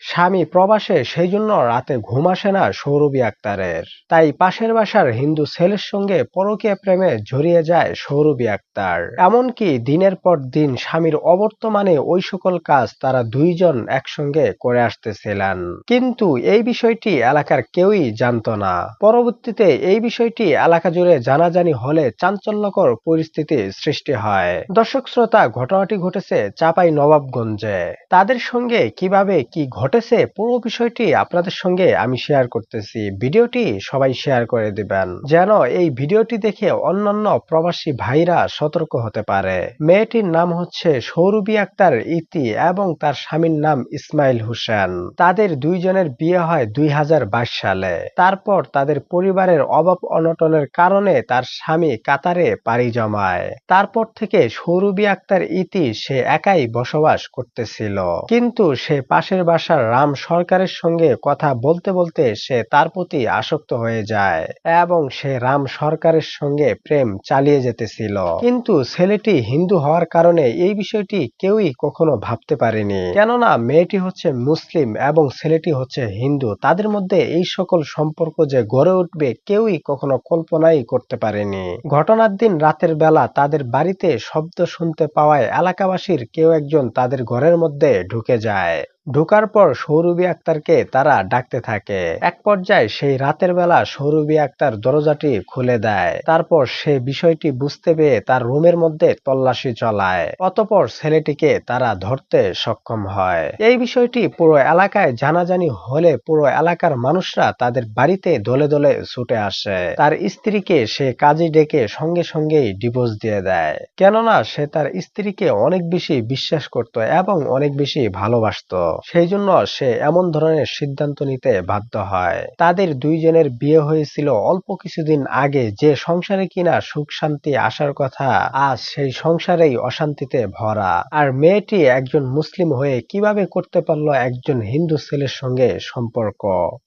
স্বামী প্রবাসে সেই জন্য রাতে ঘুম আসে না সৌরভী আক্তারের। তাই পাশের বাসার হিন্দু ছেলের সঙ্গে পরকীয়া প্রেমে জড়িয়ে যায় সৌরভী আক্তার। এমনকি দিনের পর দিন স্বামীর অবর্তমানে ওই সকল কাজ তারা দুইজন একসঙ্গে করে আসতেছিলেন। কিন্তু এই বিষয়টি এলাকার কেউই জানত না। পরবর্তীতে এই বিষয়টি এলাকা জুড়ে জানাজানি হলে চাঞ্চল্যকর পরিস্থিতি সৃষ্টি হয়। দর্শক শ্রোতা, ঘটনাটি ঘটেছে চাপাই নবাবগঞ্জে। তাদের সঙ্গে কীভাবে কি ঘটেছে, পুরো বিষয়টি আপনাদের সঙ্গে আমি শেয়ার করতেছি। ভিডিওটি সবাই শেয়ার করে দিবেন, যেন এই ভিডিওটি দেখে অন্যান্য প্রবাসী ভাইরা সতর্ক হতে পারে। মেয়েটির নাম হচ্ছে সৌরভী আক্তার ইতি এবং তার স্বামীর নাম ইসমাইল হোসেন। তাদের দুইজনের বিয়ে হয় দুই হাজার বাইশ সালে। তারপর তাদের পরিবারের অভাব অনটনের কারণে তার স্বামী কাতারে পাড়ি জমায়। তারপর থেকে সৌরভী আক্তার ইতি সে একাই বসবাস করতেছিল। কিন্তু সে পাশের বাসার রাম সরকারের সঙ্গে কথা বলতে বলতে সে তার প্রতি আসক্ত হয়ে যায় এবং সে রাম সরকারের সঙ্গে প্রেম চালিয়ে যেতেছিল। কিন্তু ছেলেটি হিন্দু হওয়ার কারণে এই বিষয়টি কেউই কখনো ভাবতে পারেনি। কেননা মেয়েটি হচ্ছে মুসলিম এবং ছেলেটি হচ্ছে হিন্দু। তাদের মধ্যে এই সকল সম্পর্ক যে গড়ে উঠবে কেউই কখনো কল্পনাই করতে পারেনি। ঘটনার দিন রাতের বেলা তাদের বাড়িতে শব্দ শুনতে পাওয়ায় এলাকাবাসীর কেউ একজন তাদের ঘরের মধ্যে ঢুকে যায়। ঢোকার পর সৌরভী আক্তারকে তারা ডাকতে থাকে। এক পর্যায়ে সেই রাতের বেলা সৌরভী আক্তার দরজাটি খুলে দেয়। তারপর সে বিষয়টি বুঝতে পেরে তার রুমের মধ্যে তল্লাশি চলায়। অতপর ছেলেটিকে তারা ধরতে সক্ষম হয়। এই বিষয়টি পুরো এলাকায় জানাজানি হলে পুরো এলাকার মানুষরা তাদের বাড়িতে দলে দলে ছুটে আসে। তার স্ত্রীকে সে কাজে ডেকে সঙ্গে সঙ্গেই ডিভোর্স দিয়ে দেয়। কেননা সে তার স্ত্রীকে অনেক বেশি বিশ্বাস করত এবং অনেক বেশি ভালোবাসত। সেই জন্য সে এমন ধরনের সিদ্ধান্ত নিতে বাধ্য হয়। তাদের দুইজনের বিয়ে হয়েছিল অল্প কিছুদিন আগে। যে সংসারে কিনা সুখ শান্তি আসার কথা, আজ সেই সংসারেই অশান্তিতে ভরা। আর মেয়েটি একজন মুসলিম হয়ে কীভাবে করতে পারল একজন হিন্দু ছেলের সঙ্গে সম্পর্ক?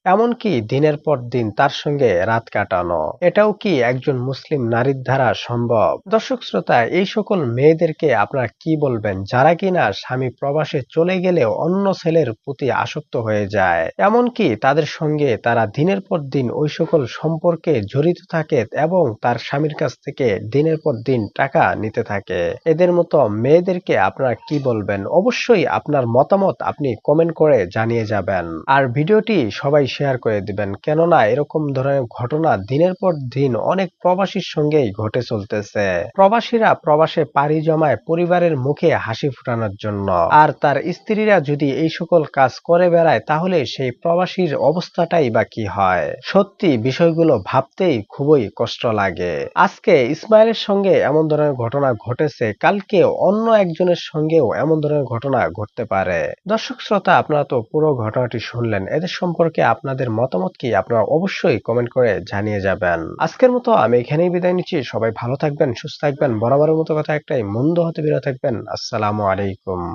এমনকি দিনের পর দিন তার সঙ্গে রাত কাটানো। এটাও কি একজন মুসলিম নারীর দ্বারা সম্ভব? দর্শক শ্রোতা, এই সকল মেয়েদেরকে আপনারা কি বলবেন? যারা কিনা স্বামী প্রবাসে চলে গেলে অন্য ছেলের প্রতি আসক্ত হয়ে যায়। এমনকি তাদের সঙ্গে তারা দিনের পর দিন ওই সকল সম্পর্কে জড়িত থাকে এবং তার স্বামীর কাছ থেকে দিনের পর দিন টাকা নিতে থাকে। এদের মতো মেয়েদেরকে আপনারা কি বলবেন? অবশ্যই আপনার মতামত আপনি কমেন্ট করে জানিয়ে যাবেন। আর ভিডিওটি সবাই শেয়ার করে দিবেন, কেননা এরকম ধরনের ঘটনা দিনের পর দিন অনেক প্রবাসীর সঙ্গেই ঘটে চলতেছে। প্রবাসীরা প্রবাসে পাড়ি জমায় পরিবারের মুখে হাসি ফুটানোর জন্য। আর তার স্ত্রীরা যদি এই সকল কাজ করে বেড়ায়, তাহলে সেই প্রবাসীর অবস্থাটাই বা কি হয়? সত্যি, বিষয়গুলো ভাবতেই খুবই কষ্ট লাগে। আজকে ইসমাইলের সঙ্গে এমন ধরনের ঘটনা ঘটেছে, কালকে অন্য একজনের সঙ্গেও এমন ধরনের ঘটনা ঘটতে পারে। দর্শক শ্রোতা, আপনারা তো পুরো ঘটনাটি শুনলেন, এদের সম্পর্কে আপনাদের মতামত কি আপনারা অবশ্যই কমেন্ট করে জানিয়ে যাবেন। আজকের মতো আমি এখানেই বিদায় নিচ্ছি, সবাই ভালো থাকবেন, সুস্থ থাকবেন, বরাবরের মতো কথা একটাই, মন্দ হতে বিরত থাকবেন, আসসালামু আলাইকুম।